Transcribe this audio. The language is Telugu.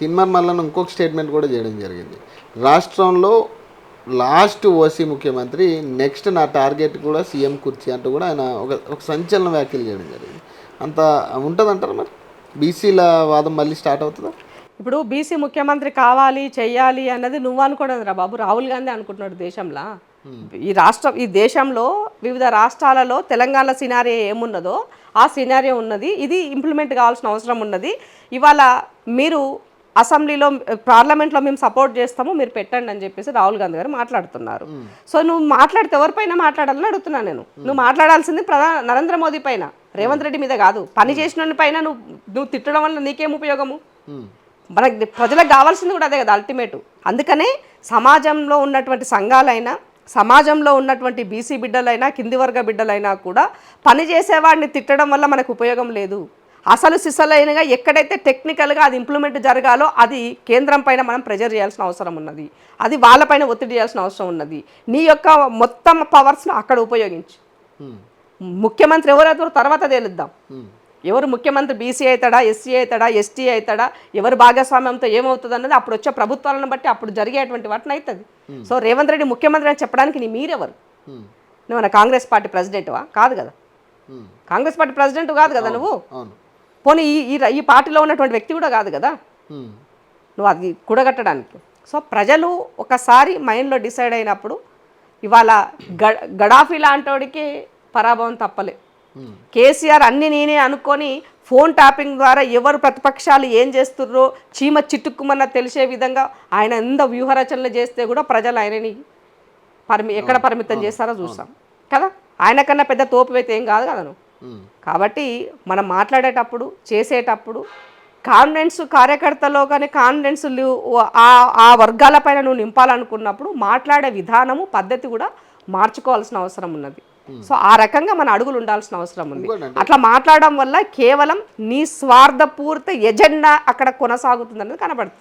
తిన్మర్ మల్లన్న ఇంకొక స్టేట్మెంట్ కూడా చేయడం జరిగింది. రాష్ట్రంలో లాస్ట్ ఓసీ ముఖ్యమంత్రి నెక్స్ట్ నా టార్గెట్ కూడా సీఎం కుర్చీ అంటూ కూడా ఆయన ఒక ఒక సంచలన వ్యాఖ్యలు చేయడం జరిగింది. అంత ఉంటుందంటారు మరి? బీసీల వాదం మళ్ళీ స్టార్ట్ అవుతుందా? ఇప్పుడు బీసీ ముఖ్యమంత్రి కావాలి చెయ్యాలి అన్నది నువ్వు అనుకోవడం రా బాబు. రాహుల్ గాంధీ అనుకుంటున్నాడు దేశంలో. ఈ రాష్ట్రం ఈ దేశంలో వివిధ రాష్ట్రాలలో తెలంగాణ సినారియో ఏమున్నదో ఆ సినారియో ఉన్నది. ఇది ఇంప్లిమెంట్ కావాల్సిన అవసరం ఉన్నది. ఇవాళ మీరు అసెంబ్లీలో పార్లమెంట్లో మేము సపోర్ట్ చేస్తాము మీరు పెట్టండి అని చెప్పేసి రాహుల్ గాంధీ గారు మాట్లాడుతున్నారు. సో నువ్వు మాట్లాడితే ఎవరిపైన మాట్లాడాలని అడుగుతున్నాను నేను. నువ్వు మాట్లాడాల్సింది ప్రధాన నరేంద్ర మోదీ పైన. రేవంత్ రెడ్డి మీద కాదు. పని చేసిన పైన నువ్వు నువ్వు తిట్టడం వల్ల నీకేం ఉపయోగము. మనకి ప్రజలకు కావాల్సింది కూడా అదే కదా అల్టిమేట్ అందుకనే సమాజంలో ఉన్నటువంటి సంఘాలైనా సమాజంలో ఉన్నటువంటి బీసీ బిడ్డలైనా కింది వర్గ బిడ్డలైనా కూడా పని చేసేవాడిని తిట్టడం వల్ల మనకు ఉపయోగం లేదు. అసలు సిసలైనగా ఎక్కడైతే టెక్నికల్గా అది ఇంప్లిమెంట్ జరగాలో అది కేంద్రం పైన మనం ప్రెజర్ చేయాల్సిన అవసరం ఉన్నది. అది వాళ్ళపైన ఒత్తిడి చేయాల్సిన అవసరం ఉన్నది. నీ యొక్క మొత్తం పవర్స్ను అక్కడ ఉపయోగించు. ముఖ్యమంత్రి ఎవరైతారో తర్వాత తేలుద్దాం. ఎవరు ముఖ్యమంత్రి బీసీ అవుతాడా ఎస్సీ అవుతాడా ఎస్టీ అవుతాడా ఎవరు భాగస్వామ్యంతో ఏమవుతుంది అన్నది అప్పుడు వచ్చే ప్రభుత్వాలను బట్టి అప్పుడు జరిగేటువంటి వాటిని అవుతుంది సో రేవంత్ రెడ్డి ముఖ్యమంత్రి అని చెప్పడానికి నీ మీరెవరు. నువ్వు కాంగ్రెస్ పార్టీ ప్రెసిడెంట్వా? కాదు కదా. కాంగ్రెస్ పార్టీ ప్రెసిడెంట్ కాదు కదా నువ్వు? పోనీ ఈ ఈ పార్టీలో ఉన్నటువంటి వ్యక్తి కూడా కాదు కదా. నువ్వు అది కూడగట్టడానికి. సో ప్రజలు ఒకసారి మైండ్లో డిసైడ్ అయినప్పుడు ఇవాళ గ గడాఫీ లాంటోడికి పరాభవం తప్పలే. కేసీఆర్ అన్ని నేనే అనుకొని ఫోన్ ట్యాపింగ్ ద్వారా ఎవరు ప్రతిపక్షాలు ఏం చేస్తుర్రో చీమ చిట్టుక్కుమన్న తెలిసే విధంగా ఆయన ఎంత వ్యూహరచనలు చేస్తే కూడా ప్రజలు ఆయనని పరిమి ఎక్కడ పరిమితం చేస్తారో చూస్తాం. కదా? ఆయన కన్నా పెద్ద తోపు అయితే ఏం కాదు కదా నువ్వు. కాబట్టి మనం మాట్లాడేటప్పుడు చేసేటప్పుడు కాన్ఫిడెన్స్ కార్యకర్తలో కానీ కాన్ఫిడెన్స్ ఆ ఆ వర్గాలపైన నువ్వు నింపాలనుకున్నప్పుడు మాట్లాడే విధానము పద్ధతి కూడా మార్చుకోవాల్సిన అవసరం ఉన్నది. సో ఆ రకంగా మన అడుగులు ఉండాల్సిన అవసరం ఉంది. అట్లా మాట్లాడడం వల్ల కేవలం నీ స్వార్థపూరిత ఎజెండా అక్కడ కొనసాగుతుందన్నది కనబడుతుంది.